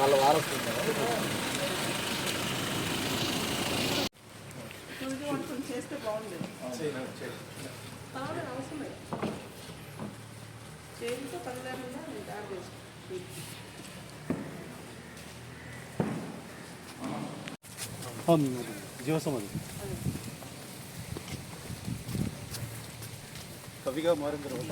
వాళ్ళ వారసులు పురుగు వంటలు చేస్తే బాగుండేది కావాలి అవసరం లేదు చేతితో పనిలేకుండా నేను తయారు చేసుకుంటాను జీవసమాధి కవిగా మారిన తర్వాత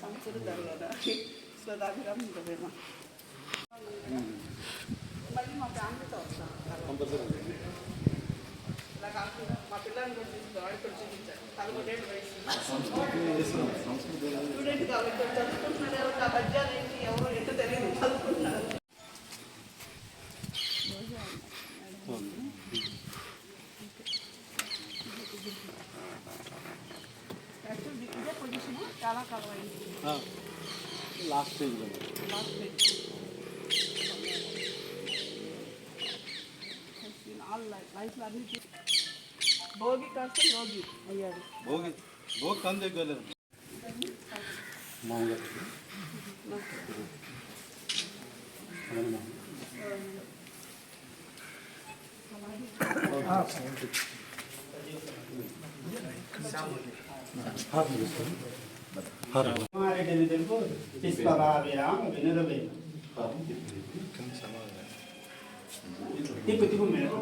సంస్కృతి. కదా స్వదాభిరామ్ ఇంకమేమో మళ్ళీ మా ఫ్యామిలీతో వస్తాం ఇలా కాకుండా మా పిల్లల్ని కూడా వాడికి కూడా చూపించాలి పదకొండేళ్ళు వయసు స్టూడెంట్ కాబట్టి చదువుకుంటున్నారు ఎవరు ఆ పద్యాలు లాస్ట్ స్టేజ్లో లాస్ట్ పేజ్ ఆల్ లైఫ్లో అన్ని చూ- భోగి కాస్త యోగి అయ్యాడు భోగి భోగి కంది ఎగ్గలేరు మామూలుగా కుమారెడ్డి తెలుగు పుష్పరావిరామ వినురవేమ తిప్పు తిప్పు మేడం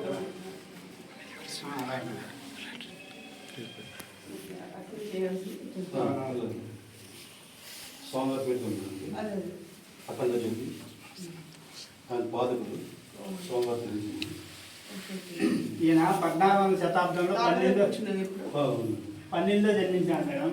ఉంటుంది అఖండ జ్యోతి ఆయన పాదకుడు స్వామివారి తెలిసింది ఈయన పద్నాలుగవ శతాబ్దంలో పన్నెండు పన్నెండులో జన్మించాడు madam.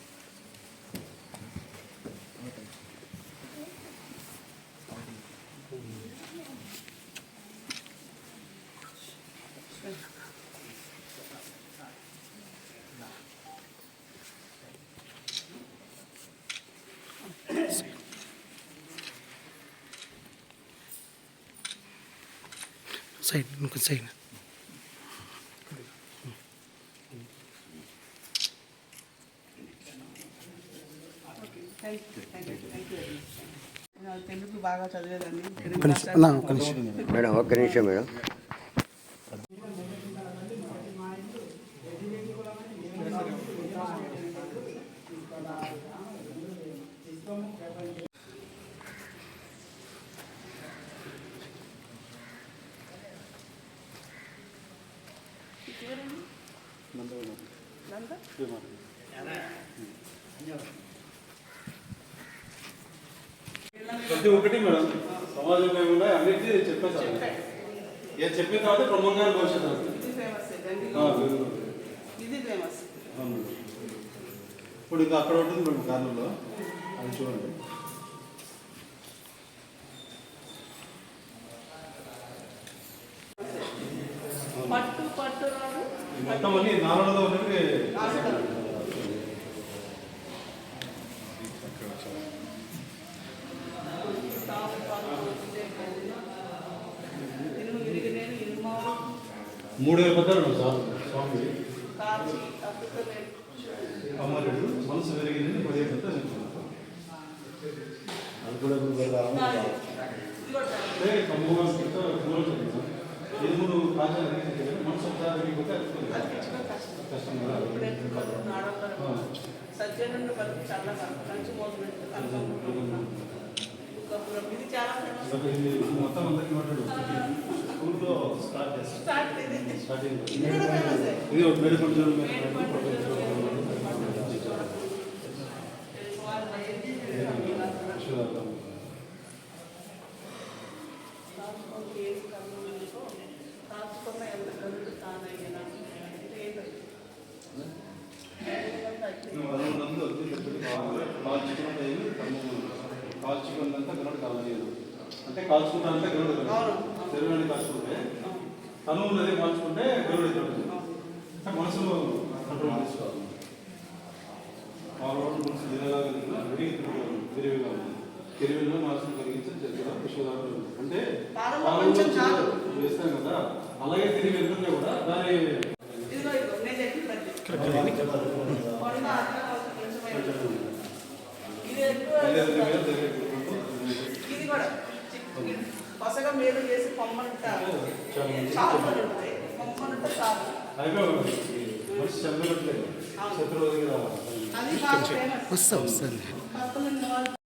నిమిషం అన్నా, ఒక్క నిమిషం మేడం ఒక్క నిమిషం మేడం ప్రతి ఒక్కటి మేడం సమాజంలో ఏమున్నా అన్నిటికీ చెప్పేసారు ఏది చెప్పిన తర్వాత బ్రహ్మంగారి భవిష్యత్తు. ఇప్పుడు ఇంకా అక్కడ ఉంటుంది మేడం కార్నర్లో. అది చూడండి. రాడు ఈ మొత్తం అన్ని నాలుగులో ఉన్నవి ఆసనం ఇనుము విరిగినేను ఇనుమారు మూడు వేల పద్నాలుగు మేడం సార్ స్వామి కాచి అద్భుతమైన అమ్మరుడు మనసు పెరిగింది పదిహేను పెద్ద అది కూడా ఇప్పుడు వెళ్ళాలి ఇది కూడా కష్టం కదా. చాలా కంచి ఇది చాలా మొత్తం అందరికీ మాట్లాడు స్కూల్లో స్టార్ట్ చేస్తాం స్టార్ట్ స్టార్టింగ్ ఇది ఒక ఎంత కాల్చుకున్నంత గ్రౌండ్ కాలేదు అంటే కాల్చుకున్నంత గ్రౌండ్ తెలుగుని కాల్చుకుంటే తను ఉన్నది కాల్చుకుంటే గ్రౌండ్ అవుతుంది అంటే మనసులో కంట్రోల్ చేసుకోవాలి ఆల్రౌండ్ మనసు జిల్లాగా జరిగిన విశ్వదాలు అంటే చేస్తాం కదా. అలాగే తిరిగి ఇది కూడా పసగా మేలు చేసి చాలు చాలు వస్తా వస్తుంది